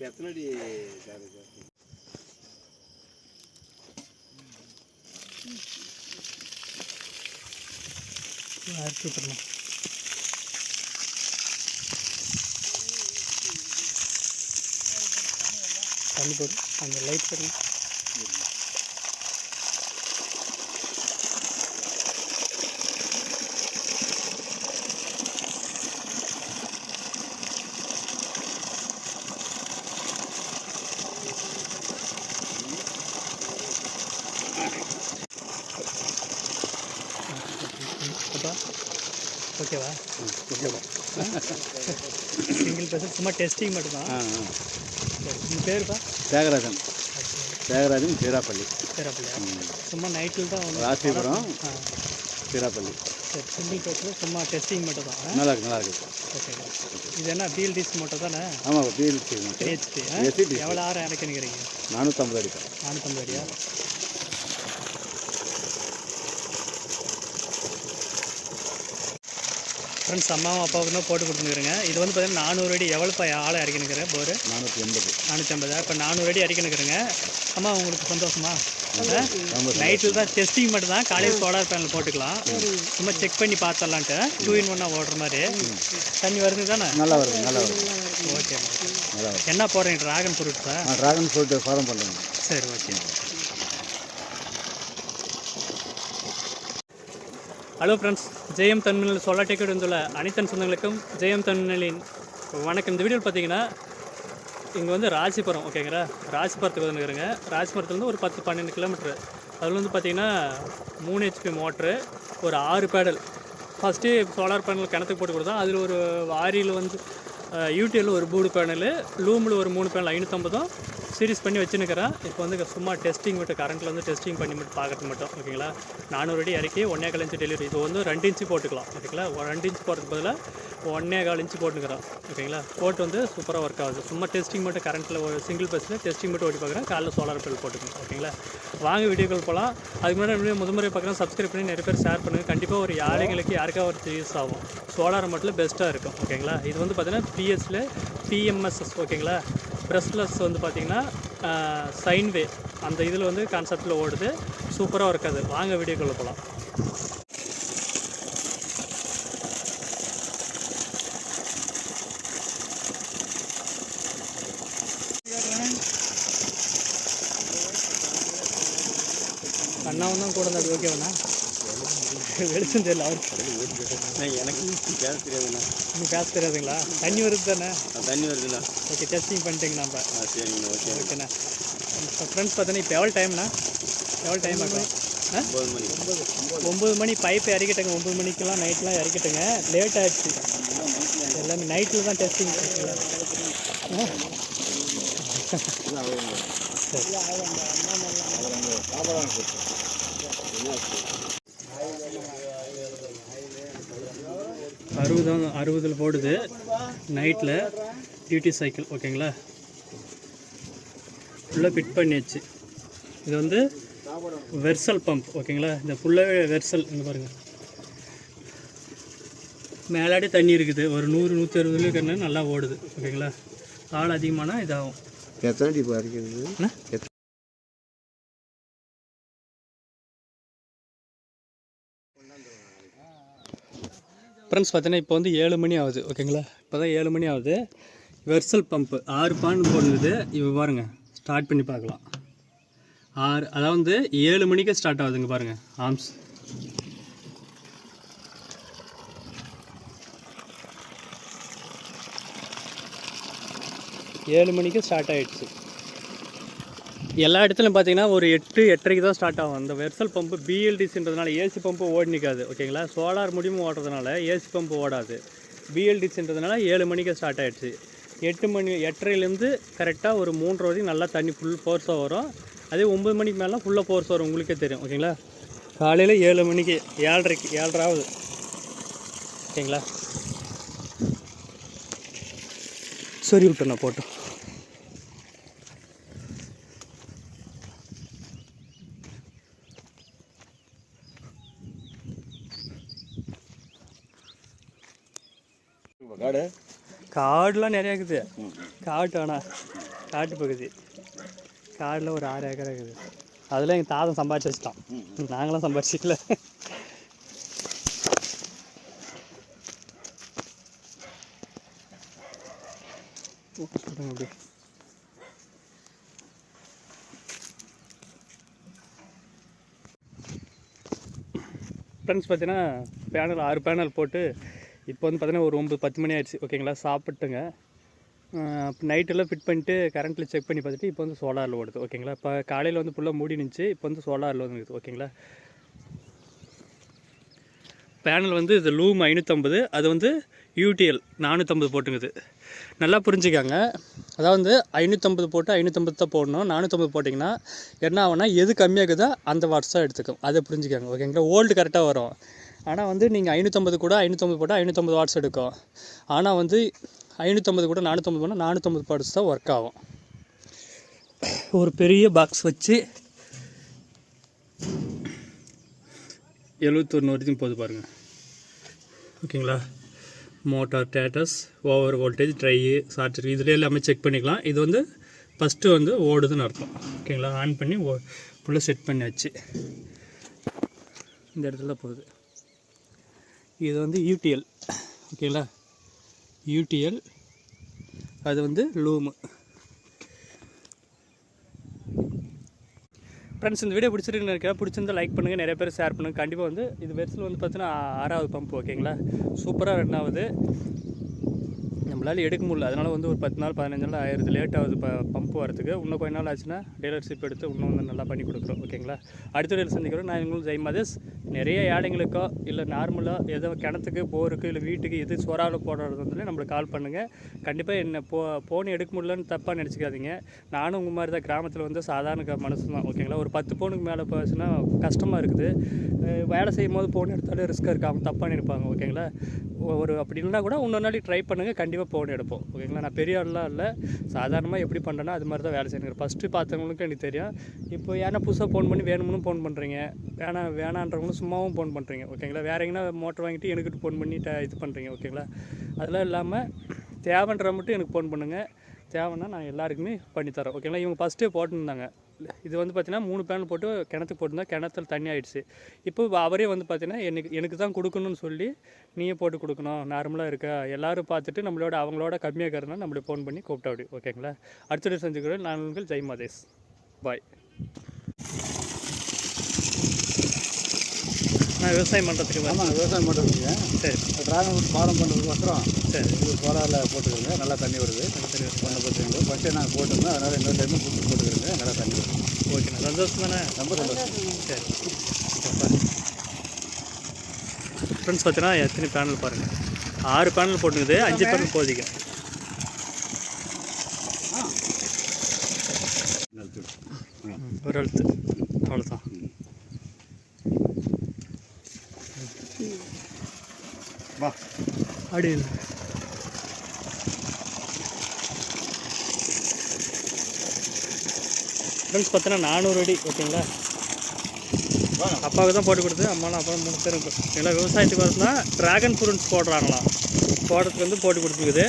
எத்தனை அடி சார் இது? அறுத்து தண்ணி போடு அந்த லைட் போடுங்க ஓகேவா? சிங்கிள் பர்சன் சும்மா டெஸ்டிங் மட்டும்தான். உங்கள் பேருப்பா தியாகராஜன். தியாகராஜன் சீராப்பள்ளி பேரப்பிள்ளையா சும்மா நைட்டில் தான் ராசிபுரம் சீராப்பள்ளி சரி சிங்கிள் பர்சன் சும்மா டெஸ்டிங் மட்டும் தான் நல்லா இருக்கு நல்லா இருக்கு. ஓகே இது என்ன பிஎல்டிசி மட்டும் தானே? ஆமாம் பிஹெச்டி SCT. எவ்வளோ ஆரம் இறக்கினுக்கிறீங்க நானூற்றம்பது அடிக்கா நானூற்றம்பது அடியா? ஃப்ரெண்ட்ஸ் அம்மாவும் அப்பாவுக்கு தான் போட்டு கொடுத்துருக்குறேங்க இது வந்து பார்த்தீங்கன்னா நானூறு அடி எவ்வளோப்பா ஆளை இறக்கினுக்கிறேன் போர். நானூற்றி எண்பது. நானூற்றம்பதா இப்போ நானூறு அடி அடிக்கணுக்கிறேங்க. அம்மா உங்களுக்கு சந்தோஷமா? நைட்டில் தான் டெஸ்டிங் மட்டும் தான் காலையில் சோலார் பேனல் போட்டுக்கலாம். சும்மா செக் பண்ணி பார்த்துடலான்ட்டு டூ இன் ஒன்னாக ஓடுற மாதிரி. தண்ணி வருது தானே? நல்லா வருது நல்லா வருது. ஓகே என்ன போடுறீங்க ட்ராகன் ஃப்ரூட்ஸா ஆ ட்ராகன் ஃப்ரூட் ஃபார்ம் பண்ணுறேங்க சரி ஓகே. ஹலோ ஃப்ரெண்ட்ஸ் ஜெயம் தன்மினல் சொல்ல டிக்கெட் வந்துள்ள அனைத்தன் சொந்தங்களுக்கும் ஜெயம் தன்மினலின் வணக்கம். இந்த வீடியோவில் பார்த்தீங்கன்னா இங்கே வந்து ராசிபுரம் ஓகேங்களா ராசிபுரத்துக்கு வந்துருக்குறேங்க. ராசிபுரத்துலேருந்து ஒரு பத்து பன்னெண்டு கிலோமீட்ரு அதில் வந்து பார்த்தீங்கன்னா மூணு ஹெச்பி மோட்ரு ஒரு ஆறு பேடல். ஃபஸ்ட்டு சோலார் பேனல் கிணத்துக்கு போட்டு கொடுத்தோம் அதில் ஒரு வாரியில் வந்து யூடிஎல் ஒரு மூணு பேனலு லூமில் ஒரு மூணு பேனல் ஐநூற்றம்பதும் சீரியஸ் பண்ணி வச்சுருக்கிறேன் இப்போ வந்து சும்மா டெஸ்டிங் மட்டும் கரண்ட்டில் வந்து டெஸ்டிங் பண்ணி மட்டும் பார்க்கறது மட்டும் ஓகேங்களா நானூறு அடி இறக்கி ஒன்றே கால் இன்ச்சு டெலிவரி இது வந்து ரெண்டு இன்ச்சு போட்டுக்கலாம் ஓகேங்களா ஒரு ரெண்டு இன்ச்சு போடுறதுக்கு பதிலாக ஒன்றே கால் இன்ச்சு போட்டுக்கிறோம் ஓகேங்களா போட்டு வந்து சூப்பராக ஒர்க் ஆகுது. சும்மா டெஸ்டிங் மட்டும் கரண்ட்டில் ஒரு சிங்கிள் பஸ்ஸில் டெஸ்டிங் மட்டும் ஓட்டி பார்க்குறேன். காலைல சோலார் பில் போட்டுக்கணும் ஓகேங்களா வாங்க வீடியோக்கள் போகலாம் அதுக்கு முன்னாடி முதமுறை முதல் பார்க்குறேன். சப்ஸ்கிரைப் பண்ணி நிறைய பேர் ஷேர் பண்ணுங்கள் கண்டிப்பாக ஒரு ஏழைங்களுக்கு யாருக்கா ஒரு யூஸ் ஆகும். சோலார் மட்டும் பெஸ்ட்டாக இருக்கும் ஓகேங்களா இது வந்து பார்த்தீங்கன்னா பிஎஸ்சில் பிஎம்எஸ்எஸ் ஓகேங்களா ப்ரெஸ்லெஸ் வந்து பார்த்திங்கன்னா சைன்வே அந்த இதில் வந்து கான்செப்டில் ஓடுது. சூப்பராக இருக்காது. வாங்க வீடியோக்குள்ளே போகலாம் அண்ணாவும் தான் கூட இருந்தால் ஓகேவாண்ணா வெளிச்சம் தெரியல. அவருக்கு எனக்கு பேச தெரியாதுண்ணா இன்னும் பேச தெரியாதுங்களா? தண்ணி வருது தானே? தண்ணி வருதுண்ணா ஓகே டெஸ்டிங் பண்ணிட்டீங்க நம்ம சரிங்கண்ணா ஓகே. ஓகேண்ணா. ஃப்ரெண்ட்ஸ் பார்த்தீங்கன்னா இப்போ எவ்வளோ டைம்ண்ணா எவ்வளோ டைம் ஆகும்? ஒம்பது மணி. ஒம்பது மணி பைப் இறக்கிட்டங்க. ஒம்பது மணிக்கெல்லாம் நைட்லாம் இறக்கிட்டங்க. லேட் ஆகிடுச்சு எல்லாமே நைட்டில் தான் டெஸ்டிங் அறுபது அறுபதில் போடுது. நைட்டில் டியூட்டி சைக்கிள் ஓகேங்களா ஃபுல்லாக ஃபிட் பண்ணியாச்சு. இது வந்து வெர்சல் பம்ப் ஓகேங்களா இந்த ஃபுல்லாகவே வெர்சல் இங்கே பாருங்கள் மேலாடி தண்ணி இருக்குது. ஒரு நூறு நூற்றி அறுபது லிட்டர்னு நல்லா ஓடுது ஓகேங்களா ஆள் அதிகமானா இதாகும். எத்தனை அடி இப்போ அடிக்கிறது என்ன? ஃப்ரெண்ட்ஸ் பார்த்தீங்கன்னா இப்போ வந்து ஏழு மணி ஆகுது ஓகேங்களா? இப்போ தான் ஏழு மணி ஆகுது. வெர்சல் பம்ப்பு ஆறு பான் போடுது. இப்போ பாருங்கள் ஸ்டார்ட் பண்ணி பார்க்கலாம். ஆறு அதாவது ஏழு மணிக்கு ஸ்டார்ட் ஆகுதுங்க பாருங்கள் ஆம்ஸ் ஏழு மணிக்கு ஸ்டார்ட் ஆகிடுச்சு எல்லா இடத்துலையும் பார்த்தீங்கன்னா ஒரு எட்டு எட்டரைக்கு தான் ஸ்டார்ட் ஆகும். அந்த வெர்சல் பம்பு பிஎல்டிசின்றதுனால ஏசி பம்பு ஓடி நிற்காது ஓகேங்களா சோலார் முடியும் ஓடுறதுனால ஏசி பம்பு ஓடாது. பிஎல்டிசின்றதுனால ஏழு மணிக்கு ஸ்டார்ட் ஆகிடுச்சு எட்டு மணி எட்டரைலேருந்து கரெக்டாக ஒரு மூன்றரை வரைக்கும் நல்லா தண்ணி ஃபுல் ஃபோர்ஸாக வரும். அதே ஒம்பது மணிக்கு மேலாம் ஃபுல்லாக ஃபோர்ஸ் வரும் உங்களுக்கே தெரியும் ஓகேங்களா காலையில் ஏழு மணிக்கு ஏழரைக்கு ஏழரை ஆகுது ஓகேங்களா சரி விட்டுண்ணா போட்டோம் காடுலாம் நிறையா இருக்குது. காட்டு ஆனால் காட்டு பகுதி. காடில் ஒரு ஆறு ஏக்கர் இருக்குது. அதில் எங்கள் தாத்தன் சம்பாதிச்சு வச்சுட்டான். நாங்களாம் சம்பாதிச்சிக்கல அப்படி ஃப்ரெண்ட்ஸ் பார்த்தீங்கன்னா பேனல் ஆறு பேனல் போட்டு இப்போ வந்து பார்த்தீங்கன்னா ஒரு ஒம்பது பத்து மணி ஆயிடுச்சு. ஓகேங்களா சாப்பிட்டுங்க. நைட்டெல்லாம் ஃபிட் பண்ணிட்டு கரண்ட்டில் செக் பண்ணி பார்த்துட்டு இப்போ வந்து சோலாரில் ஓடுது. ஓகேங்களா இப்போ காலையில் வந்து ஃபுல்லாக மூடி நின்றுச்சு இப்போ வந்து சோலாரில் வந்துருக்குது. ஓகேங்களா பேனல் வந்து இது லூம் ஐநூற்றம்பது அது வந்து யூடிஎல் நானூற்றம்பது போட்டுங்குது. நல்லா புரிஞ்சுக்காங்க. அதாவது வந்து ஐநூற்றம்பது போட்டு ஐநூற்றம்பது தான் போடணும். நானூற்றம்பது போட்டிங்கன்னா என்ன ஆகுனா எது கம்மியாகுதோ அந்த வாட்ஸ் தான் எடுத்துக்கும். அதை புரிஞ்சுக்காங்க. ஓகேங்களா ஓல்டு கரெக்டாக வரும். ஆனால் வந்து நீங்கள் ஐநூற்றம்பது கூட ஐநூற்றம்பது போட்டால் ஐநூற்றம்பது வாட்ஸ் எடுக்கும். ஆனால் வந்து ஐநூற்றம்பது கூட நானூற்றம்பது போனால் நானூற்றம்பது வாட்ஸ் தான் ஒர்க் ஆகும். ஒரு பெரிய பாக்ஸ் வச்சு எழுபத்தொன்று வரைக்கும் போகுது பாருங்கள் ஓகேங்களா? Motor டேட்டஸ் over voltage dry charger இதில் எல்லாமே செக் பண்ணிக்கலாம். இது வந்து ஃபஸ்ட்டு வந்து ஓடுதுன்னு அர்த்தம். ஓகேங்களா? ஆன் பண்ணி ஓ ஃபுல்லாக செட் பண்ணியாச்சு இந்த இடத்துல போகுது. இது வந்து யூடிஎல் ஓகேங்களா யூடிஎல் அது வந்து லூமு ஃப்ரெண்ட்ஸ் இந்த வீடியோ பிடிச்சிருக்குன்னு இருக்கேன் பிடிச்சிருந்தா லைக் பண்ணுங்கள் நிறைய பேர் ஷேர் பண்ணுங்கள் கண்டிப்பாக வந்து இது வெர்ஸில் வந்து பார்த்தீங்கன்னா ஆறாவது பம்ப் ஓகேங்களா சூப்பராக ரன் ஆகுது. நம்மளால் எடுக்க முடியல. அதனால் வந்து ஒரு பத்து நாள் பதினஞ்சு நாள் ஆயிரத்து லேட் ஆகுது ப பம்ப் வரதுக்கு இன்னும் கொஞ்ச நாள் ஆச்சுன்னா டீலர்ஷிப் எடுத்து இன்னும் வந்து நல்லா பண்ணி கொடுக்குறோம். ஓகேங்களா அடுத்த வீடியோவில் சந்திக்கிறோம். நான் உங்களுக்கு ஜெய் மதேஷ் நிறைய ஏழைங்களுக்கோ இல்லை நார்மலாக ஏதோ கிணத்துக்கு போருக்கு இல்லை வீட்டுக்கு எது சோறாவில் போடுறது வந்து நம்மளுக்கு கால் பண்ணுங்கள் கண்டிப்பாக என்ன போ ஃபோன் எடுக்க முடியலன்னு தப்பாக நினச்சிக்காதீங்க. நானும் உங்கள் மாதிரி தான் கிராமத்தில் வந்து சாதாரண க- மனசு தான் ஓகேங்களா ஒரு பத்து ஃபோனுக்கு மேலே போச்சுன்னா கஷ்டமாக இருக்குது. வேலை செய்யும் போது ஃபோன் எடுத்தாலே ரிஸ்க்காக இருக்கு. அவங்க தப்பாக நினைப்பாங்க. ஓகேங்களா ஒரு அப்படி இல்லைனா கூட இன்னொரு நாளைக்கு ட்ரை பண்ணுங்கள் கண்டிப்பாக ஃபோன் எடுப்போம். ஓகேங்களா நான் பெரிய ஆள்லாம் இல்லை. சாதாரணமாக எப்படி பண்ணுறேன்னா அது மாதிரி தான் வேலை செய்யணும் ஃபஸ்ட்டு பார்த்தவங்களுக்கு எனக்கு தெரியும். இப்போ ஏன்னா புதுசாக ஃபோன் பண்ணி வேணும்னு ஃபோன் பண்ணுறீங்க வேணாம் வேணான்றவங்களும் சும்மாவும் ஃபோன் பண்ணுறீங்க ஓகேங்களா வேற எங்கன்னா மோட்டர் வாங்கிட்டு எனக்கிட்ட ஃபோன் பண்ணி ட- இது பண்ணுறீங்க ஓகேங்களா அதெல்லாம் இல்லாமல் தேவைன்ற மட்டும் எனக்கு ஃபோன் பண்ணுங்கள் தேவைன்னா நான் எல்லாருக்குமே பண்ணித்தரேன் ஓகேங்களா இவங்க ஃபஸ்ட்டே போட்டுருந்தாங்க இது வந்து பார்த்தீங்கன்னா மூணு பேனல் போட்டு கிணத்துக்கு போட்டிருந்தா கிணத்துல தண்ணி ஆகிடுச்சு இப்போ அவரே வந்து பார்த்தீங்கன்னா எனக்கு எனக்கு தான் கொடுக்கணும்னு சொல்லி நீயே போட்டு கொடுக்கணும். நார்மலாக இருக்கா எல்லோரும் பார்த்துட்டு நம்மளோட அவங்களோட கம்மியாக இருக்கிறதுனா நம்மளை ஃபோன் பண்ணி கூப்பிட்டா அப்படி. ஓகேங்களா அடுத்த செஞ்சுக்கிறேன் நான் உங்கள் ஜெய் மதேஷ். பாய் நான் விவசாயம் பண்ணுறதுக்கு ஆமாம் விவசாயம் பண்ணுறதுங்க சரி. டிராகன் ஃப்ரூட் ஃபார்ம் பண்ணுறதுக்கோசரம் சரி. இது சோலாரில் போட்டுக்கிறோங்க நல்லா தண்ணி வருது. சரி ஒன்றை பற்றி ஃபஸ்ட்டே நாங்கள் போட்டிருந்தோம் அதனால் இன்னொரு டைமும் கூப்பிட்டு போட்டுக்கிறோங்க நல்லா தண்ணி வருது. ஓகேண்ணா சந்தோஷம் தானே ரொம்ப சந்தோஷம். சரி. ஃப்ரெண்ட்ஸ் பார்த்தீங்கன்னா எத்தனை பேனல் பாருங்கள் ஆறு பேனல் போட்டுக்குது அஞ்சு பேனல் போதிங்க ஒரு எழுத்து. அவ்வளோதான் அப்படின்னு ஃப்ரெண்ட்ஸ் பார்த்தீங்கன்னா நானூறு அடி ஓகேங்களா? அப்பாவுக்கு தான் போட்டு கொடுத்து அம்மாலாம் அப்பா மூணு பேரும் ஏன்னா விவசாயத்துக்கு வரதுனா ட்ராகன் ஃப்ரூட்ஸ் போடுறாங்களாம். போடுறதுக்கு வந்து போட்டு கொடுத்துக்குது.